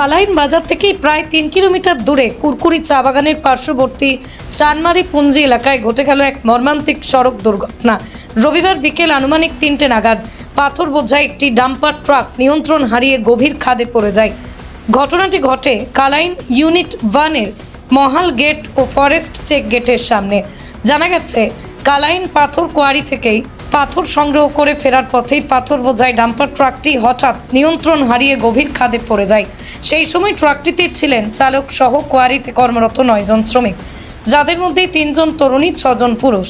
কালাইন বাজার থেকে প্রায় তিন কিলোমিটার দূরে কুরকুরি চা বাগানের পার্শ্ববর্তী চানমারি পুঞ্জি এলাকায় ঘটে গেল এক মর্মান্তিক সড়ক দুর্ঘটনা। রবিবার বিকেল আনুমানিক তিনটে নাগাদ পাথর বোঝাই একটি ডাম্পার ট্রাক নিয়ন্ত্রণ হারিয়ে গভীর খাদে পড়ে যায়। ঘটনাটি ঘটে কালাইন ইউনিট ওয়ানের মহাল গেট ও ফরেস্ট চেক গেটের সামনে। জানা গেছে, কালাইন পাথর কোয়ারি থেকেই পাথর সংগ্রহ করে ফেরার পথেই পাথর বোঝায় ডাম্পার ট্রাকটি হঠাৎ নিয়ন্ত্রণ হারিয়ে গভীর খাদে পড়ে যায়। সেই সময় ট্রাকটিতে ছিলেন চালক সহ কোয়ারিতে কর্মরত নয়জন শ্রমিক যাদের মধ্যে তিনজন তরুণী ছজন পুরুষ।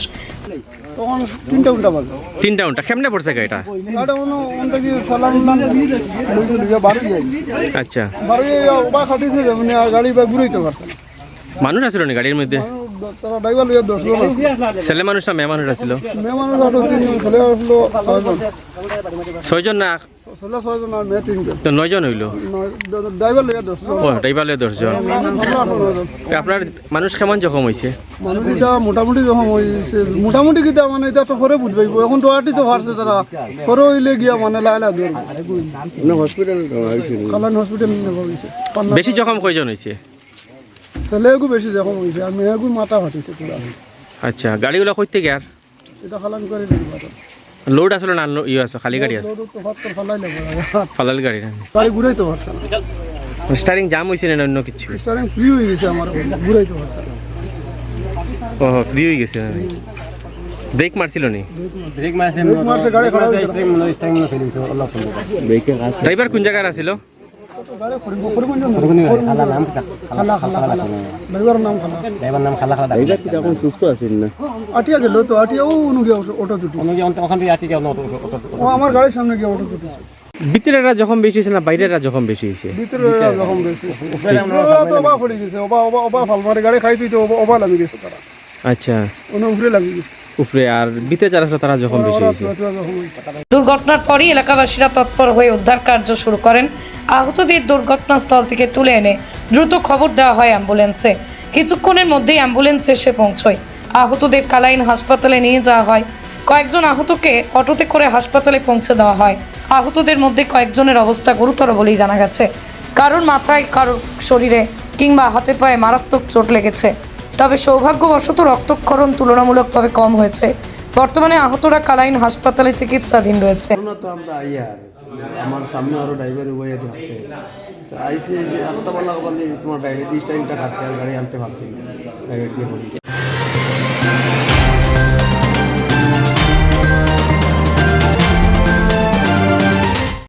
তখন তিনটা উল্টা বাজে তিনটা উনটা কেমনে পড়ছে গাড়িটা? গাড়ি ওনটা কি ফলান লইতে বাড়ি যাই আচ্ছা। বাড়ি ওবা খাটিছে মানে গাড়ি বা ঘুরাইতে পারছে মানুষ আছিল নি গাড়ির মধ্যে? ছেলে মানুষ না মেয়ে মানুষ আছিল। ছয়জন ছয়জন না নয়জন হইল? ড্রাইভার লইয়া দশজন। আপনার মানুষ কেমন জখম হয়েছে মোটামুটি যখন হয়েছে। মোটামুটি কিটা মানে এটা তো পরে বুঝবে এখন তো আটি তো পারছে তারা পরে হইলে গিয়া মানে লাই লাই ধরবে হসপিটাল হসপিটাল বেশি জখম কয়জন হয়েছে ছেলেগু বেশি যখন হয়েছে আর মেয়েগু মাথা ফাটিছে পুরা আচ্ছা গাড়িগুলো কইতে গিয়ার এটা খালান করে দিবি লোড আসলে না ইয়ে আছে খালি গাড়ি আছে তো ফালাল গাড়ি না গাড়ি ঘুরাইতে পারছে না স্টারিং জাম হয়েছে না অন্য কিছু স্টারিং ফ্রি হয়ে গেছে আমার ঘুরাইতে পারছে না ও ফ্রি হয়ে গেছে ব্রেক মারছিল নি ব্রেক মারছে গাড়ি খারাপ হয়ে গেছে ড্রাইভার কোন জায়গার আছিল গাড়ি ফরিব ফরিব না খালা এখন সুস্থ আছেন না আটিয়া গেল তো আটিয়া ও অটো আমার গাড়ির সামনে গিয়ে অটো দুটিছে ভিতরেরা যখন বেশি হয়েছে না বাইরেরা যখন বেশি হয়েছে ভিতরে যখন বেশি তো ওবা পড়ে গেছে ওবা ওবা ওবা ফাল মারে গাড়ি খাইতে তো ওবা ওবা লাগি গেছে তারা আচ্ছা অন্য লাগি গেছে উপরে আর ভিতরে যারা তারা যখন বেশি হয়েছে। দুর্ঘটনার পরই এলাকাবাসীরা তৎপর হয়ে উদ্ধার কার্য শুরু করেন। আহতদের দুর্ঘটনাস্থল থেকে তুলে এনে দ্রুত খবর দেওয়া হয় অ্যাম্বুলেন্সে। কিছুক্ষণের মধ্যেই অ্যাম্বুলেন্স এসে পৌঁছয়। আহতদের কালাইন হাসপাতালে নিয়ে যাওয়া হয়। কয়েকজন আহতকে অটোতে করে হাসপাতালে পৌঁছে দেওয়া হয়। আহতদের মধ্যে কয়েকজনের অবস্থা গুরুতর বলেই জানা গেছে। কারোর মাথায়, কারোর শরীরে কিংবা হাতে পায়ে মারাত্মক চোট লেগেছে। তবে সৌভাগ্যবশত রক্তক্ষরণ তুলনামূলকভাবে কম হয়েছে। বর্তমানে আহতরা কালাইন হাসপাতালে চিকিৎসাধীন রয়েছে। আমরা সামনে আরও ড্রাইভার উভয় আছে। তো আইসি যে একটা বলা তোমার গাড়ি টাইমটা খাচ্ছে আর গাড়ি আনতে পারছি বলি।